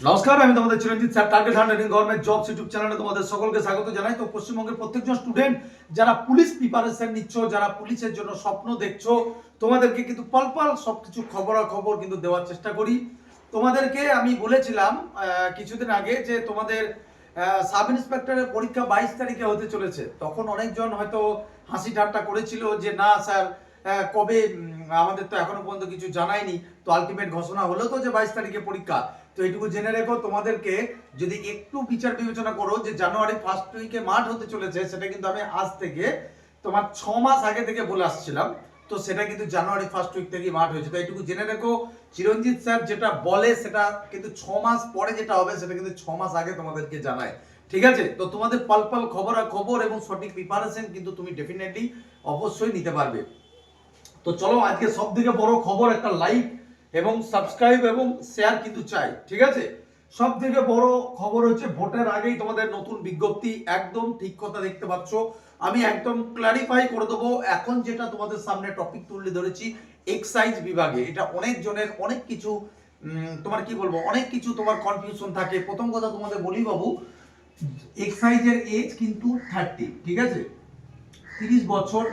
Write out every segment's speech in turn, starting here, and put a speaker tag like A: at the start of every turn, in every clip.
A: নমস্কার, আমি তোমাদের Chiranjit sir target hundred in government jobs YouTube চ্যানেলে তোমাদের সকলকে স্বাগত জানাই। তো পশ্চিমবঙ্গের প্রত্যেকজন স্টুডেন্ট যারা পুলিশ প্রিপারেশন নিচ্ছ, যারা পুলিশের জন্য স্বপ্ন দেখছ, তোমাদেরকে কিন্তু পালপাল সবকিছু খবরাখবর কিন্তু দেওয়ার চেষ্টা করি। তোমাদেরকে আমি বলেছিলাম কিছুদিন আগে যে তোমাদের সাব ইন্সপেক্টরের পরীক্ষা বাইশ তারিখে হতে চলেছে। তখন অনেকজন হয়তো হাসি ঠাট্টা করেছিল যে, না স্যার কবে আমাদের তো এখনও পর্যন্ত কিছু জানায়নি। তো আলটিমেট ঘোষণা হলো তো যে বাইশ তারিখে পরীক্ষা। তো এইটুকু জেনে রেখো, তোমাদেরকে যদি একটু বিচার বিবেচনা করো যে জানুয়ারি ফার্স্ট উইকে মাঠ হতে চলেছে, সেটা কিন্তু আমি আজ থেকে তোমার ছ মাস আগে থেকে বলে আসছিলাম। তো সেটা কিন্তু জানুয়ারি ফার্স্ট উইক থেকে মাঠ হয়েছে। তো এইটুকু জেনে রেখো, চিরঞ্জিত স্যার যেটা বলে, সেটা কিন্তু ছ মাস পরে যেটা হবে, সেটা কিন্তু ছ মাস আগে তোমাদেরকে জানায়। ঠিক আছে? তো তোমাদের পালপাল খবর আর খবর এবং সঠিক প্রিপারেশন কিন্তু তুমি ডেফিনেটলি অবশ্যই নিতে পারবে। তো চলো, আজকে সব থেকে বড় খবর, একটা লাইক এবং সাবস্ক্রাইব এবং শেয়ার কিন্তু চাই, ঠিক আছে? সব থেকে বড় খবর হচ্ছে ভোটের আগেই তোমাদের নতুন বিজ্ঞপ্তি একদম ঠিক কথা দেখতে পাচ্ছ। আমি একদম ক্লারিফাই করে দেবো, এখন যেটা তোমাদের সামনে টপিক তুলে ধরেছি এক্সাইজ বিভাগে। এটা অনেক জনের অনেক কিছু তোমার কি বলব, অনেক কিছু তোমার কনফিউশন থাকে। প্রথম কথা তোমাদের বলি বাবু এক্সাইজের এজ কিন্তু থার্টি ঠিক আছে? তিরিশ বছর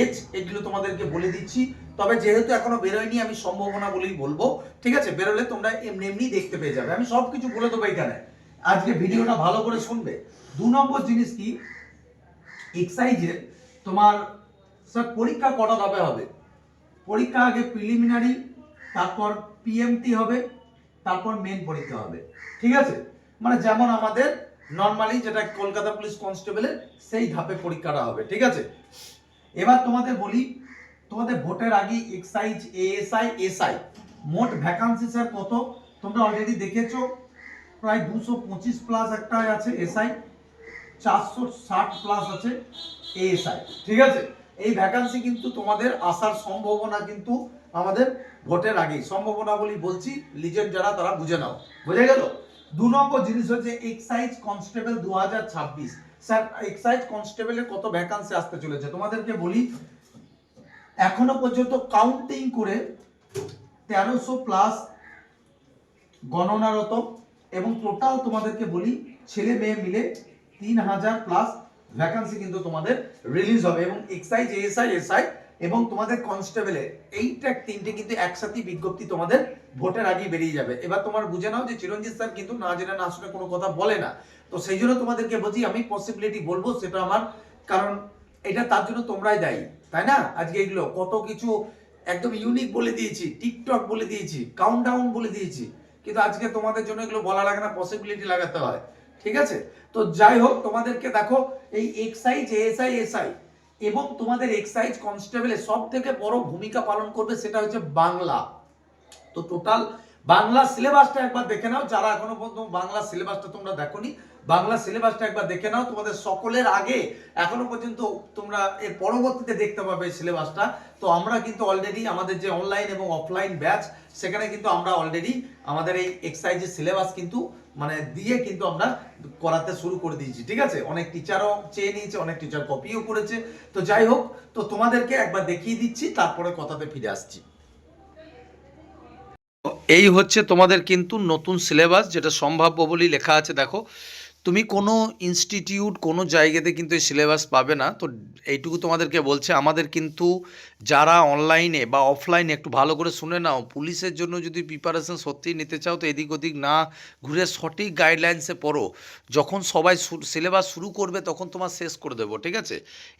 A: এজ এগুলো তোমাদেরকে বলে দিচ্ছি। তবে যেহেতু এখনও বেরোয়নি, আমি সম্ভাবনা বলেই বলব। ঠিক আছে? বেরোলে তোমরা এমনি এমনি দেখতে পেয়ে যাবে। আমি সব কিছু বলে দেবো এখানে। আজকে ভিডিওটা ভালো করে শুনবে। দু নম্বর জিনিস কি? এক্সাইজের তোমার স্যার পরীক্ষা কটা ধাপে হবে? পরীক্ষা আগে প্রিলিমিনারি তারপর পিএমটি হবে, তারপর মেন পরীক্ষা হবে। ঠিক আছে? মানে যেমন আমাদের নর্মালি যেটা কলকাতা পুলিশ কনস্টেবলের সেই ধাপে পরীক্ষাটা হবে। ঠিক আছে? এবার তোমাদের বলি তোমাদের ভোটের আগে এক্সাইজ এএসআই এসআই মোট ভ্যাকান্সি স্যার কত? তোমরা অলরেডি দেখেছ, প্রায় দুশো পঁচিশ প্লাস একটা আছে এসআই চারশো ষাট প্লাস আছে এএসআই ঠিক আছে? এই ভ্যাকান্সি কিন্তু তোমাদের আসার সম্ভাবনা কিন্তু আমাদের ভোটের আগেই। সম্ভাবনা বলি বলছি লিজেন্ড যারা তারা বুঝে নাও। বুঝে গেল? দু নম্বর জিনিস হচ্ছে এক্সাইজ কনস্টেবল দু হাজার ছাব্বিশ। স্যার এক্সাইজ কনস্টেবলের কত ভ্যাকান্সি আসতে চলেছে? তোমাদেরকে বলি এখনও পর্যন্ত কাউন্টিং করে তেরোশো প্লাস গণনারত এবং টোটাল তোমাদেরকে বলি, ছেলে মেয়ে মিলে তিন হাজার প্লাস ভ্যাকান্সি কিন্তু তোমাদের রিলিজ হবে এবং এক্সাইজ এএসআই এসআই এবং তোমাদের কনস্টেবলের এইটা তিনটে কিন্তু একসাথে বিজ্ঞপ্তি তোমাদের ভোটের আগেই বেরিয়ে যাবে। এবার তোমার বুঝে নাও যে চিরঞ্জিত স্যার কিন্তু না জেনে না শুনে কোনো কথা বলে না। তো সেই জন্য তোমাদেরকে বলছি, আমি পসিবিলিটি বলব, সেটা আমার কারণ এটা তার জন্য তোমরাই দায়ী, তাই না? আজকে এগুলো কত কিছু একদম ইউনিক বলে দিয়েছি টিকটক বলে দিয়েছি কাউন্টডাউন বলে দিয়েছি, কিন্তু আজকে তোমাদের জন্য এগুলো বলা লাগে না পসিবিলিটি লাগাতে হয়, ঠিক আছে? তো যাই হোক, তোমাদেরকে দেখো, এই এক্সাইজ এএসআই এসআই এবং তোমাদের এক্সাইজ কনস্টেবলের সব থেকে বড় ভূমিকা পালন করবে সেটা হচ্ছে বাংলা। তো টোটাল বাংলা সিলেবাসটা একবার দেখে নাও, যারা এখনও পর্যন্ত বাংলা সিলেবাসটা তোমরা দেখোনি বাংলা সিলেবাসটা একবার দেখে নাও, তোমাদের সকলের আগে, এখনও পর্যন্ত তোমরা এর পরবর্তীতে দেখতে পাবে সিলেবাসটা। তো আমরা কিন্তু অলরেডি আমাদের যে অনলাইন এবং অফলাইন ব্যাচ সেখানে কিন্তু আমরা অলরেডি আমাদের এই এক্সাইজের সিলেবাস কিন্তু মানে দিয়ে কিন্তু আমরা করাতে শুরু করে দিয়েছি, ঠিক আছে? অনেক টিচারও চেয়ে নিয়েছে, অনেক টিচার কপিও করেছে। তো যাই হোক, তো তোমাদেরকে একবার দেখিয়ে দিচ্ছি, তারপরে কথাতে ফিরে আসছি। এই হচ্ছে তোমাদের কিন্তু নতুন সিলেবাস, যেটা সম্ভাব্য বলেই লেখা আছে, দেখো। তুমি কোনো ইনস্টিটিউট কোনো জায়গাতে কিন্তু এই সিলেবাস পাবে না। তো এইটুকু তোমাদেরকে বলছে, আমাদের কিন্তু যারা অনলাইনে বা অফলাইনে একটু ভালো করে শুনে নাও, পুলিশের জন্য যদি প্রিপারেশন সত্যিই নিতে চাও, তো এদিক ওদিক না ঘুরে সঠিক গাইডলাইন্সে পড়ো। যখন সবাই সিলেবাস শুরু করবে, তখন তোমার শেষ করে দেবো, ঠিক আছে?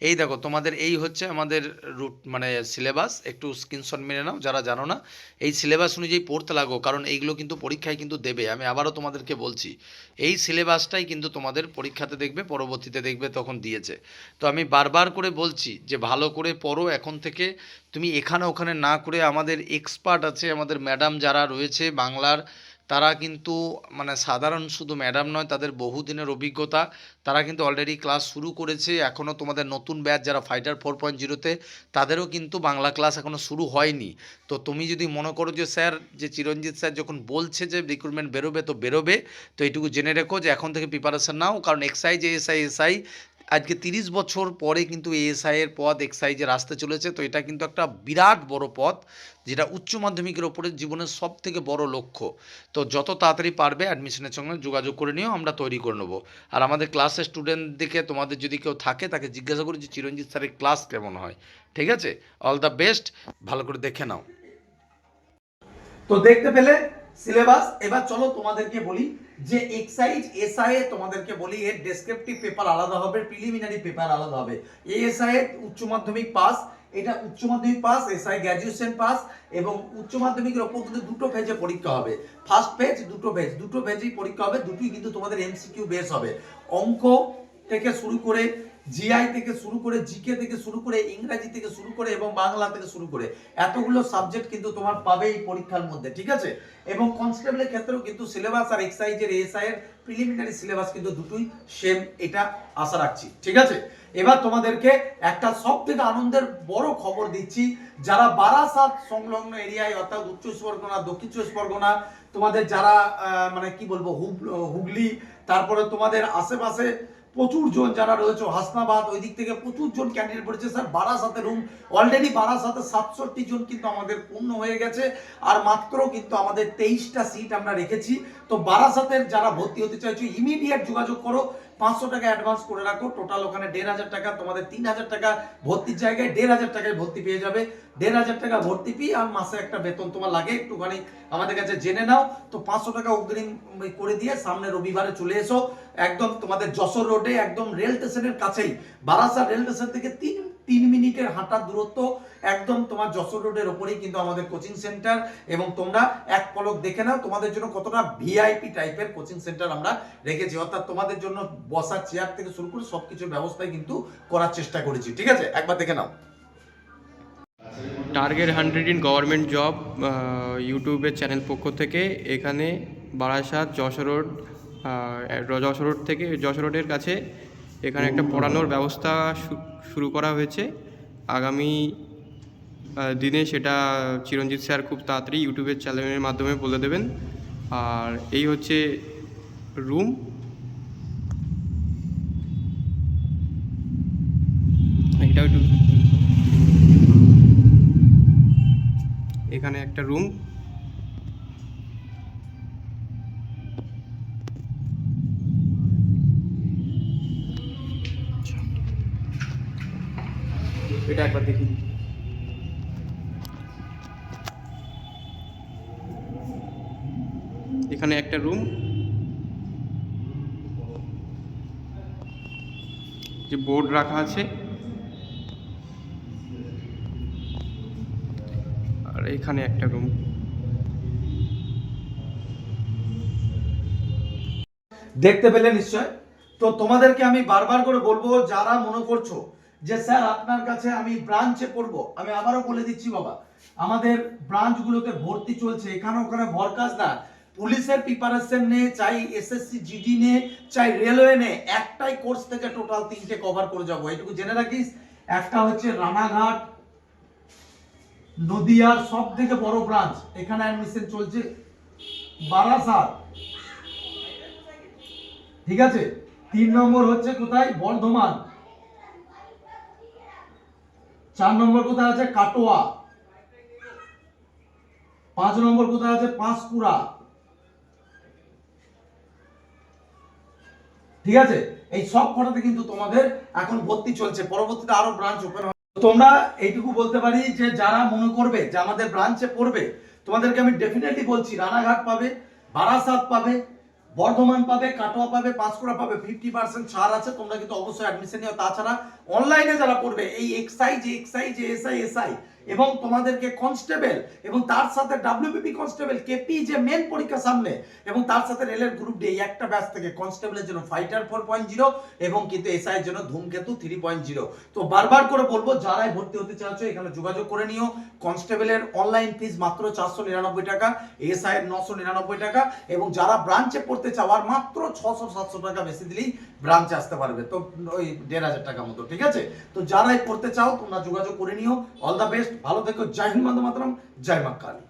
A: এই দেখো, তোমাদের এই হচ্ছে আমাদের রুট মানে সিলেবাস একটু স্ক্রিনশট মেনে নাও, যারা জানো না, এই সিলেবাস অনুযায়ী পড়তে লাগো, কারণ এইগুলো কিন্তু পরীক্ষায় কিন্তু দেবে। আমি আবারও তোমাদেরকে বলছি, এই সিলেবাসটাই কিন্তু তোমাদের পরীক্ষাতে দেখবে, পরবর্তীতে দেখবে তখন দিয়েছে। তো আমি বারবার করে বলছি যে, ভালো করে পড়ো এখন থেকে। তুমি এখানে ওখানে না করে আমাদের এক্সপার্ট আছে, আমাদের ম্যাডাম যারা রয়েছে বাংলার তারা কিন্তু মানে সাধারণ শুধু ম্যাডাম নয়, তাদের বহুদিনের অভিজ্ঞতা, তারা কিন্তু অলরেডি ক্লাস শুরু করেছে এখনও তোমাদের নতুন ব্যাচ যারা ফাইটার ফোর পয়েন্ট জিরোতে তাদেরও কিন্তু বাংলা ক্লাস এখনও শুরু হয়নি। তো তুমি যদি মনে করো যে, স্যার, যে চিরঞ্জিত স্যার যখন বলছে যে রিক্রুটমেন্ট বেরোবে, তো বেরোবে। তো এইটুকু জেনে রেখো যে, এখন থেকে প্রিপারেশান নাও, কারণ এক্সাই যে এসআই এসআই
B: আজকে তিরিশ বছর পরে কিন্তু এএসআই এর পদ এক্সাইজের আসতে চলেছে, তো এটা কিন্তু একটা বিরাট বড় পদ যেটা উচ্চ মাধ্যমিকের ওপরে জীবনের সব থেকে বড় লক্ষ্য। তো যত তাড়াতাড়ি পারবে অ্যাডমিশনের সঙ্গে যোগাযোগ করে নিও, আমরা তৈরি করে নেব। আর আমাদের ক্লাসের স্টুডেন্টদেরকে তোমাদের যদি কেউ থাকে, তাকে জিজ্ঞাসা করি যে, চিরঞ্জিত স্যারের ক্লাস কেমন হয়? ঠিক আছে? অল দ্য বেস্ট ভালো করে দেখে নাও।
A: তো দেখতে পেলে সিলেবাস, এবার চলো তোমাদেরকে বলি যে এক্সাইজ এসআই তোমাদেরকে বলি, এর ডেসক্রিপটিভ পেপার আলাদা হবে প্রিলিমিনারি পেপার আলাদা হবে। এএসআই উচ্চ মাধ্যমিক পাস এটা উচ্চ মাধ্যমিক পাস এসআই গ্র্যাজুয়েশন পাস এবং উচ্চ মাধ্যমিকের ওপর কিন্তু দুটো পেজে পরীক্ষা হবে। ফার্স্ট পেজ দুটো পেজ দুটো পেজেই পরীক্ষা হবে, দুটোই কিন্তু তোমাদের এমসিকিউ বেস হবে। অঙ্ক থেকে শুরু করে জিআই থেকে শুরু করে জিকে থেকে শুরু করে ইংরাজি থেকে শুরু করে এবং বাংলা থেকে শুরু করে এতগুলো সাবজেক্ট কিন্তু তোমার পাবে এই পরীক্ষার মধ্যে, ঠিক আছে? এবং কনস্টেবলের ক্ষেত্রেও কিন্তু সিলেবাস আর এক্সাইজের এএসআই এর প্রিলিমিনারি সিলেবাস কিন্তু দুটোই সেম এটা আশা রাখছি, ঠিক আছে? এবার তোমাদেরকে একটা সব থেকে আনন্দের বড় খবর দিচ্ছি, যারা বারাসাত সংলগ্ন এরিয়ায় অর্থাৎ উচ্চ পরগনা দক্ষিণ চব্বিশ পরগনা, তোমাদের যারা মানে কি বলব হুগ- হুগলি, তারপরে তোমাদের আশেপাশে প্রচুর জন যারা রয়েছে, হাসনাবাদ, ওই দিক থেকে প্রচুর জন ক্যান্ডিডেট পড়েছে। স্যার, বারাসাতে রুম অলরেডি বারাসাতে সাতষট্টি জন কিন্তু আমাদের পূর্ণ হয়ে গেছে। আর মাত্র কিন্তু আমাদের তেইশটা সিট আমরা রেখেছি। তো বারাসাতের যারা ভর্তি হতে চাইছো ইমিডিয়েট যোগাযোগ করো। পাঁচশো টাকা অ্যাডভান্স করে রাখো। টোটাল ওখানে দেড় হাজার টাকা, তোমাদের তিন হাজার টাকা ভর্তির জায়গায় দেড় হাজার টাকায় ভর্তি পেয়ে যাবে। দেড় হাজার টাকা ভর্তি পি আর মাসে একটা বেতন তোমার লাগে, একটুখানি আমাদের কাছে জেনে নাও। তো পাঁচশো টাকা অগ্রিম করে দিয়ে সামনে রবিবারে চলে এসো। একদম তোমাদের যশোর রোডে একদম রেল স্টেশনের কাছেই। বারাসাত রেল স্টেশন থেকে তিন তিন মিনিটের হাঁটার দূরত্ব একদম তোমার যশোর রোডের ওপরেই কিন্তু আমাদের কোচিং সেন্টার এবং তোমরা এক পলক দেখে নাও, তোমাদের জন্য কতটা ভিআইপি টাইপের কোচিং সেন্টার আমরা রেখেছি। অর্থাৎ তোমাদের জন্য বসার চেয়ার থেকে শুরু করে সবকিছুর ব্যবস্থাই কিন্তু করার চেষ্টা করেছি, ঠিক আছে? একবার দেখে নাও।
C: Target hundred in government job ইউটিউবের চ্যানেল পক্ষ থেকে এখানে বারাসাত যশোর রোড যশোর রোড থেকে, যশোর রোডের কাছে এখানে একটা পড়ানোর ব্যবস্থা শুরু করা হয়েছে। আগামী দিনে সেটা চিরঞ্জিত স্যার খুব তাড়াতাড়ি ইউটিউবের চ্যানেলের মাধ্যমে বলে দেবেন। আর এই হচ্ছে রুম এখানে একটা রুম এটা একবার দেখি এখানে একটা রুম যে বোর্ড রাখা আছে। আর এখানে একটা রুম
A: দেখতে পেলে নিশ্চয়। তো তোমাদেরকে আমি বারবার করে বলব, যারা মনে করছ যে, স্যার, আপনার কাছে আমি ব্রাঞ্চে পড়ব আমি আবারও বলে দিচ্ছি, বাবা, আমাদের ব্রাঞ্চগুলোতে ভর্তি চলছে। এখানে ওখানে ভরকাজ না। পুলিশের প্রিপারেশন নে, চাই এসএসসি জিডি নে, চাই রেলওয়ে নে, একটাই কোর্স থেকে টোটাল তিনটে কভার করে যাব। এটুকু জেনে রাখিস, একটা হচ্ছে রানাঘাট নদিয়ার সব থেকে বড় ব্রাঞ্চ এখানে অ্যাডমিশন চলছে বারাসাত। ঠিক আছে? তিন নম্বর হচ্ছে কোথায়? বর্ধমান। চার নম্বর কোথায় আছে? কাটোয়া। পাঁচ নম্বর কোথায় আছে? পাঁশকুড়া। ঠিক আছে? এই সব কটাতে কিন্তু তোমাদের এখন ভর্তি চলছে। পরবর্তীতে আরও ব্রাঞ্চ ওপেন তোমরা এইটুকু বলতে পারি যে, যারা মনে করবে যে আমাদের ব্রাঞ্চে পড়বে, তোমাদেরকে আমি ডেফিনেটলি বলছি, রানাঘাট পাবে, বারাসাত পাবে বর্ধমান পাবে, কাটোয়া পাবে, পাঁশকুড়া পাবে ফিফটি পার্সেন্ট ছাড় আছে, তোমরা কিন্তু অবশ্যই অ্যাডমিশন নিও। তাছাড়া অনলাইনে যারা পড়বে, এই এক্সআই যে এক্সআই যে এসআই এসআই এবং তোমাদেরকে কনস্টেবল এবং তার সাথে ডাব্লিউবিপি কনস্টেবল কেপি যে মেন পরীক্ষা সামনে, এবং তার সাথে রেলের গ্রুপ ডি একটা ব্যাচ থেকে কনস্টেবলের জন্য ফাইটার ফোর পয়েন্ট জিরো এবং কিন্তু এসআই এর জন্য ধূমকেতু থ্রি পয়েন্ট জিরো তো বারবার করে বলব, যারাই ভর্তি হতে চাচ্ছ এখানে যোগাযোগ করে নিও। কনস্টেবলের অনলাইন ফিস মাত্র চারশো নিরানব্বই টাকা এসআই এর নশো নিরানব্বই টাকা, এবং যারা ব্রাঞ্চে পড়তে চাওয়ার মাত্র ছশো সাতশো টাকা বেশি দিলেই ব্রাঞ্চে আসতে পারবে। তো ওই দেড় হাজার টাকা মতো, ঠিক আছে? তো যারাই করতে চাও, তোমরা যোগাযোগ করে নিও। অল দ্য বেস্ট ভালো থেকো। জয় হিন্দ মাতরম, জয় মা কালী।